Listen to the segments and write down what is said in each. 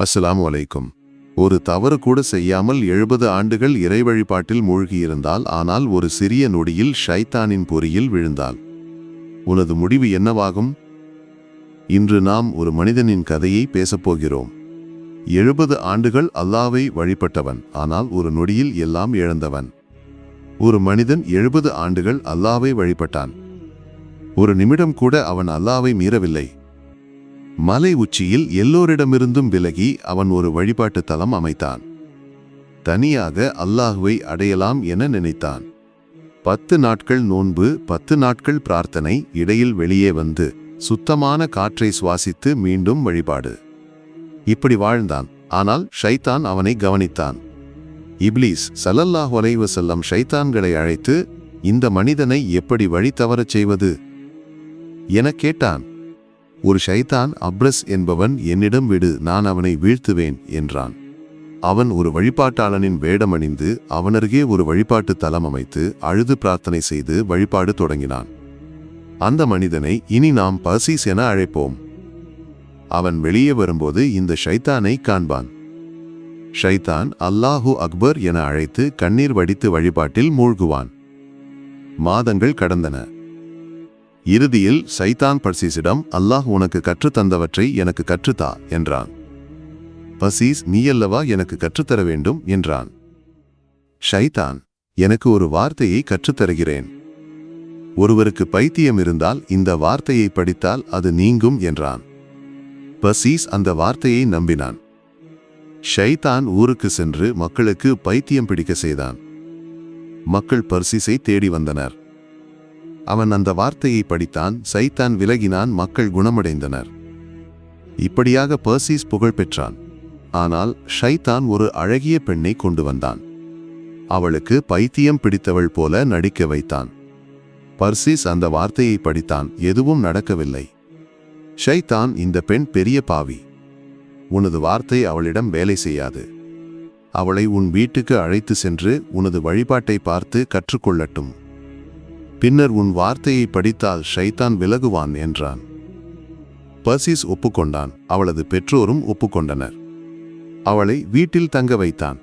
அஸ்ஸலாமு அலைக்கும். ஒரு தவறு கூட செய்யாமல் எழுபது ஆண்டுகள் இறை வழிபாட்டில் மூழ்கியிருந்தால் ஆனால் ஒரு சிறிய நொடியில் ஷைத்தானின் பொறியில் விழுந்தால் உனது முடிவு என்னவாகும்? இன்று நாம் ஒரு மனிதனின் கதையை பேசப்போகிறோம் எழுபது ஆண்டுகள் அல்லாவை வழிபட்டவன் ஆனால் ஒரு நொடியில் எல்லாம் இழந்தவன். ஒரு மனிதன் எழுபது ஆண்டுகள் அல்லாவை வழிபட்டான். ஒரு நிமிடம் கூட அவன் அல்லாவை மீறவில்லை. மலை உச்சியில் எல்லோரிடமிருந்தும் விலகி அவன் ஒரு வழிபாட்டு தலம் அமைத்தான். தனியாக அல்லாஹுவை அடையலாம் என நினைத்தான். பத்து நாட்கள் நோன்பு பத்து நாட்கள் பிரார்த்தனை இடையில் வெளியே வந்து சுத்தமான காற்றை சுவாசித்து மீண்டும் வழிபாடு. இப்படி வாழ்ந்தான். ஆனால் ஷைத்தான் அவனை கவனித்தான். இப்லீஸ் சலல்லாஹ் ஒலைவு செல்லம் ஷைத்தான்களை அழைத்து இந்த மனிதனை எப்படி வழி தவறச் செய்வது? என கேட்டான். ஒரு ஷைத்தான் அப்ரஸ் என்பவன் என்னிடம் விடு நான் அவனை வீழ்த்துவேன் என்றான். அவன் ஒரு வழிபாட்டாளனின் வேடமணிந்து அவனருகே ஒரு வழிபாட்டு தலம் அமைத்து அழுது பிரார்த்தனை செய்து வழிபாடு தொடங்கினான். அந்த மனிதனை இனி நாம் பசீஸ் என அழைப்போம். அவன் வெளியே வரும்போது இந்த ஷைத்தானை காண்பான். ஷைத்தான் அல்லாஹு அக்பர் என அழைத்து கண்ணீர் வடித்து வழிபாட்டில் மூழ்குவான். மாதங்கள் கடந்தன. இறுதியில் சைத்தான் பர்சீஸிடம் அல்லாஹ் உனக்கு கற்றுத்தந்தவற்றை எனக்கு கற்றுத்தா என்றான். பசீஸ் நீயல்லவா எனக்கு கற்றுத்தர வேண்டும்? என்றான். ஷைத்தான் எனக்கு ஒரு வார்த்தையை கற்றுத்தருகிறேன். ஒருவருக்கு பைத்தியம் இருந்தால் இந்த வார்த்தையை படித்தால் அது நீங்கும் என்றான். பசீஸ் அந்த வார்த்தையை நம்பினான். ஷைத்தான் ஊருக்கு சென்று மக்களுக்கு பைத்தியம் பிடிக்க செய்தான். மக்கள் பர்சீஸை தேடி வந்தனர். அவன் அந்த வார்த்தையை படித்தான் சைத்தான் விலகினான் மக்கள் குணமடைந்தனர். இப்படியாக பர்சீஸ் புகழ் பெற்றான். ஆனால் ஷைத்தான் ஒரு அழகிய பெண்ணை கொண்டு வந்தான். அவளுக்கு பைத்தியம் பிடித்தவள் போல நடிக்க வைத்தான். பர்சீஸ் அந்த வார்த்தையை படித்தான் எதுவும் நடக்கவில்லை. ஷைத்தான் இந்த பெண் பெரிய பாவி. உனது வார்த்தை அவளிடம் வேலை செய்யாது. அவளை உன் வீட்டுக்கு அழைத்து சென்று உனது வழிபாட்டை பார்த்து கற்றுக்கொள்ளட்டும். பின்னர் உன் வார்த்தையை படித்தால் ஷைத்தான் விலகுவான் என்றான். பர்சீஸ் ஒப்புக்கொண்டான். அவளது பெற்றோரும் ஒப்புக்கொண்டனர். அவளை வீட்டில் தங்க வைத்தான்.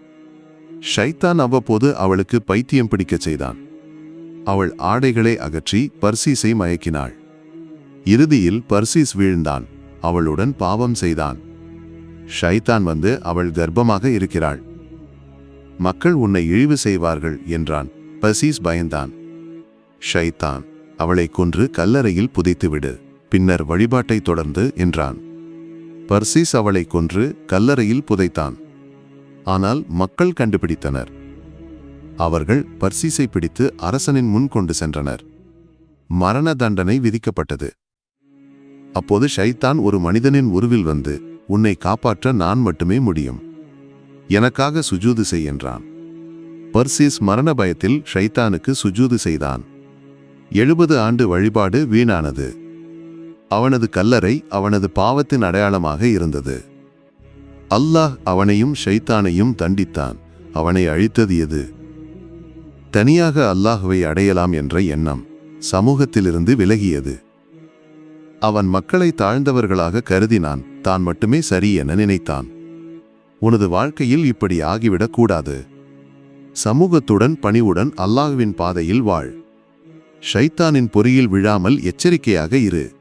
ஷைத்தான் அவ்வப்போது அவளுக்கு பைத்தியம் பிடிக்கச் செய்தான். அவள் ஆடைகளை அகற்றி பர்சீஸை மயக்கினாள். இறுதியில் பர்சீஸ் வீழ்ந்தான். அவளுடன் பாவம் செய்தான். ஷைத்தான் வந்து அவள் கர்ப்பமாக இருக்கிறாள். மக்கள் உன்னை இழிவு செய்வார்கள் என்றான். பர்சீஸ் பயந்தான். ஷைத்தான் அவளை கொன்று கல்லறையில் புதைத்துவிடு பின்னர் வழிபாட்டை தொடர்ந்து என்றான். பர்சீஸ் அவளை கொன்று கல்லறையில் புதைத்தான். ஆனால் மக்கள் கண்டுபிடித்தனர். அவர்கள் பர்சிஸை பிடித்து அரசனின் முன் கொண்டு சென்றனர். மரண தண்டனை விதிக்கப்பட்டது. அப்போது ஷைத்தான் ஒரு மனிதனின் உருவில் வந்து உன்னை காப்பாற்ற நான் மட்டுமே முடியும். எனக்காக சுஜூது செய் என்றான். பர்சீஸ் மரண பயத்தில் ஷைத்தானுக்கு சுஜூது செய்தான். எழுபது ஆண்டு வழிபாடு வீணானது. அவனது கல்லறை அவனது பாவத்தின் அடையாளமாக இருந்தது. அல்லாஹ் அவனையும் ஷைத்தானையும் தண்டித்தான். அவனை அழித்தது எது? தனியாக அல்லாஹுவை அடையலாம் என்ற எண்ணம் சமூகத்திலிருந்து விலகியது. அவன் மக்களை தாழ்ந்தவர்களாக கருதினான். தான் மட்டுமே சரி என நினைத்தான். உனது வாழ்க்கையில் இப்படி ஆகிவிடக் கூடாது. சமூகத்துடன் பணிவுடன் அல்லாஹுவின் பாதையில் வாழ். ஷைத்தானின் பொறியில் விழாமல் எச்சரிக்கையாக இரு.